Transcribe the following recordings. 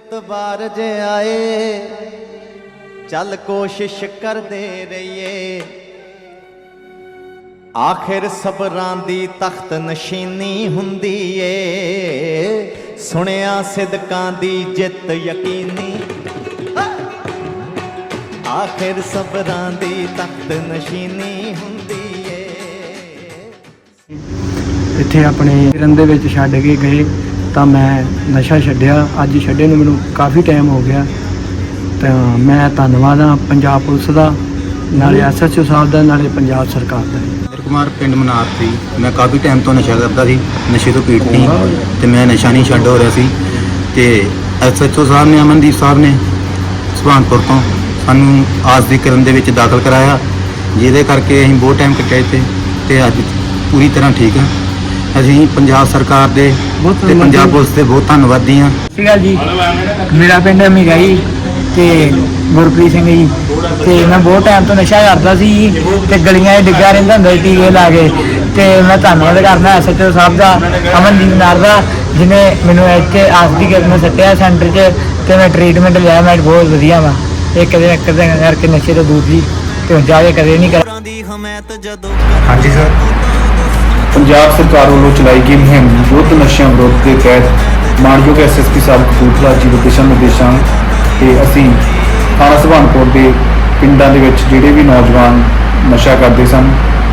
ਇਤਬਾਰ ਜੇ ਆਏ, ਚੱਲ ਕੋਸ਼ਿਸ਼ ਕਰਦੇ ਰਹੀਏ। ਆਖਿਰ ਸਬਰਾਂ ਦੀ ਤਖਤ ਨਸ਼ੀਨੀ ਹੁੰਦੀ ਏ। ਸੁਣਿਆ ਸਿਦਕਾਂ ਦੀ ਜਿੱਤ ਯਕੀਨੀ। ਆਖਿਰ ਸਬਰਾਂ ਦੀ ਤਖਤ ਨਸ਼ੀਨੀ ਹੁੰਦੀ ਏ। ਇੱਥੇ ਆਪਣੇ ਰਨ ਵਿੱਚ ਛੱਡ ਕੇ ਗਏ। ਤਾਂ ਮੈਂ ਨਸ਼ਾ ਛੱਡਿਆ। ਅੱਜ ਛੱਡੇ ਨੂੰ ਮੈਨੂੰ ਕਾਫੀ ਟਾਈਮ ਹੋ ਗਿਆ। ਤਾਂ ਮੈਂ ਧੰਨਵਾਦ ਹਾਂ ਪੰਜਾਬ ਪੁਲਿਸ ਦਾ ਨਾਲੇ ਐਸਐਚਓ ਸਾਹਿਬ ਦਾ ਨਾਲੇ ਪੰਜਾਬ ਸਰਕਾਰ ਦਾ। ਮੇਰੇ ਕੁਮਾਰ ਪਿੰਡ ਮਨਾਰ ਸੀ। ਮੈਂ ਕਾਫੀ ਟਾਈਮ ਤੋਂ ਨਸ਼ਾ ਕਰਦਾ ਸੀ ਨਸ਼ੇ ਤੋਂ ਪੀੜਤ ਸੀ ਤੇ ਮੈਂ ਨਸ਼ਾ ਨਹੀਂ ਛੱਡ ਹੋ ਰਿਹਾ ਸੀ। ਤੇ ਐਸਐਚਓ ਸਾਹਿਬ ਨੇ ਅਮਨਦੀਪ ਸਾਹਿਬ ਨੇ ਸੁਭਾਨਪੁਰ ਤੋਂ ਸਾਨੂੰ ਆਸ ਦੀ ਕਿਰਨ ਦੇ ਵਿੱਚ ਦਾਖਲ ਕਰਾਇਆ। ਜਿਹਦੇ ਕਰਕੇ ਅਸੀਂ ਬਹੁਤ ਟਾਈਮ ਕੱਟਿਆ ਇੱਥੇ ਤੇ ਅੱਜ ਪੂਰੀ ਤਰ੍ਹਾਂ ਠੀਕ ਹਾਂ। ਅਸੀਂ ਪੰਜਾਬ ਸਰਕਾਰ ਦੇ ਬਹੁਤ ਤੇ ਪੰਜਾਬ ਪੁਲਿਸ ਦੇ ਬਹੁਤ ਧੰਨਵਾਦੀ ਹਾਂ। ਸਤਿ ਸ਼੍ਰੀ ਅਕਾਲ ਜੀ। ਮੇਰਾ ਪਿੰਡ ਅਮੀਰਾ ਜੀ ਤੇ ਗੁਰਪ੍ਰੀਤ ਸਿੰਘ ਜੀ। ਤੇ ਮੈਂ ਬਹੁਤ ਟਾਈਮ ਤੋਂ ਨਸ਼ਾ ਕਰਦਾ ਸੀ ਜੀ ਤੇ ਗਲੀਆਂ 'ਚ ਡਿੱਗਾ ਰਹਿੰਦਾ ਹੁੰਦਾ ਸੀ ਟੀਕੇ ਲਾ ਕੇ। ਤੇ ਮੈਂ ਧੰਨਵਾਦ ਕਰਦਾ ਐਸਐਚਓ ਸਾਹਿਬ ਦਾ ਅਮਨਦੀਪ ਨਾਰ ਦਾ ਜਿਨੇ ਮੈਨੂੰ ਇੱਥੇ ਆਸਦੀ ਕਿਰਨ ਸੱਟਿਆ ਸੈਂਟਰ 'ਚ ਤੇ ਮੈਂ ਟ੍ਰੀਟਮੈਂਟ ਲਿਆ ਮੈਂ ਬਹੁਤ ਵਧੀਆ ਵਾ। ਇਹ ਕਦੇ ਕਦੇ ਕਰਕੇ ਨਸ਼ੇ ਤੋਂ ਦੂਰ ਜੀ। ਤੇ ਹੁਣ ਜਾ ਕੇ ਕਦੇ ਨਹੀਂ ਕਰ ਹਾਂਜੀ ਸਰ ਪੰਜਾਬ ਸਰਕਾਰ ਵੱਲੋਂ ਚਲਾਈ ਗਈ ਮੁਹਿੰਮ ਯੁੱਧ ਨਸ਼ਿਆਂ ਵਿਰੁੱਧ ਦੇ ਤਹਿਤ ਮਾਨਯੋਗ ਐਸਐਸਪੀ ਸਾਹਿਬ ਕਪੂਰਥਲਾ ਜੀ ਦੇ ਦਿਸ਼ਾ ਨਿਰਦੇਸ਼ਾਂ ਤੇ ਅਸੀਂ ਥਾਣਾ ਸੁਭਾਨਪੁਰ ਦੇ ਪਿੰਡਾਂ ਦੇ ਵਿੱਚ ਜਿਹੜੇ ਵੀ ਨੌਜਵਾਨ ਨਸ਼ਾ ਕਰਦੇ ਸਨ,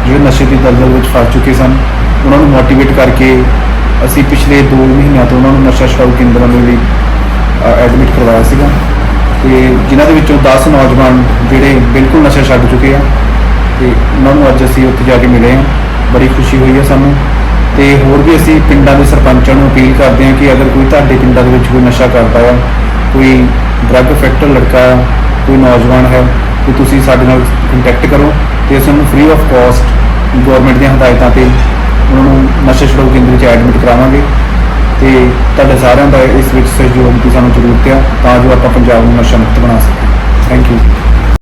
ਜਿਹੜੇ ਨਸ਼ੇ ਦੀ ਦਲਦਲ ਵਿੱਚ ਫਸ ਚੁੱਕੇ ਸਨ, ਉਹਨਾਂ ਨੂੰ ਮੋਟੀਵੇਟ ਕਰਕੇ ਅਸੀਂ ਪਿਛਲੇ 2 ਮਹੀਨਿਆਂ ਤੋਂ ਉਹਨਾਂ ਨੂੰ ਨਸ਼ਾ ਛੁਡਾਊ ਕੇਂਦਰਾਂ ਦੇ ਲਈ ਐਡਮਿਟ ਕਰਵਾਇਆ ਸੀਗਾ। ਤੇ ਜਿਨ੍ਹਾਂ ਦੇ ਵਿੱਚੋਂ 10 ਨੌਜਵਾਨ ਜਿਹੜੇ ਬਿਲਕੁਲ ਨਸ਼ਾ ਛੱਡ ਚੁੱਕੇ ਆ, ਤੇ ਉਹਨਾਂ ਨੂੰ ਅੱਜ ਅਸੀਂ ਉੱਥੇ ਜਾ ਕੇ ਮਿਲੇ ਹਾਂ। ਬੜੀ ਖੁਸ਼ੀ ਹੋਈ ਹੈ ਸਾਨੂੰ। ਤੇ ਹੋਰ ਵੀ ਅਸੀਂ ਪਿੰਡਾਂ ਦੇ ਸਰਪੰਚਾਂ ਨੂੰ ਅਪੀਲ ਕਰਦੇ ਹਾਂ ਕਿ ਅਗਰ ਕੋਈ ਤੁਹਾਡੇ ਪਿੰਡਾਂ ਦੇ ਵਿੱਚ ਕੋਈ ਨਸ਼ਾ ਕਰਦਾ ਹੈ, ਕੋਈ ਡਰੱਗ ਅਫੈਕਟਡ ਲੜਕਾ ਹੈ, ਕੋਈ ਨੌਜਵਾਨ ਹੈ, ਤੇ ਤੁਸੀਂ ਸਾਡੇ ਨਾਲ ਕੰਟੈਕਟ ਕਰੋ ਤੇ ਅਸੀਂ ਉਹਨੂੰ ਫ੍ਰੀ ਆਫ ਕਾਸਟ ਗਵਰਨਮੈਂਟ ਦੀਆਂ ਹਦਾਇਤਾਂ ਤੇ ਉਹਨਾਂ ਨੂੰ ਨਸ਼ਾ ਛੁਡਾਊ ਕੇਂਦਰ ਵਿੱਚ ਐਡਮਿਟ ਕਰਾਵਾਂਗੇ। ਤੇ ਤੁਹਾਡੇ ਸਾਰਿਆਂ ਦਾ ਇਸ ਵਿੱਚ ਸਹਿਯੋਗ ਦੀ ਸਾਨੂੰ ਜ਼ਰੂਰਤ ਹੈ ਤਾਂ ਜੋ ਆਪਾਂ ਪੰਜਾਬ ਨੂੰ ਨਸ਼ਾ ਮੁਕਤ ਬਣਾ ਸਕੀਏ। Thank you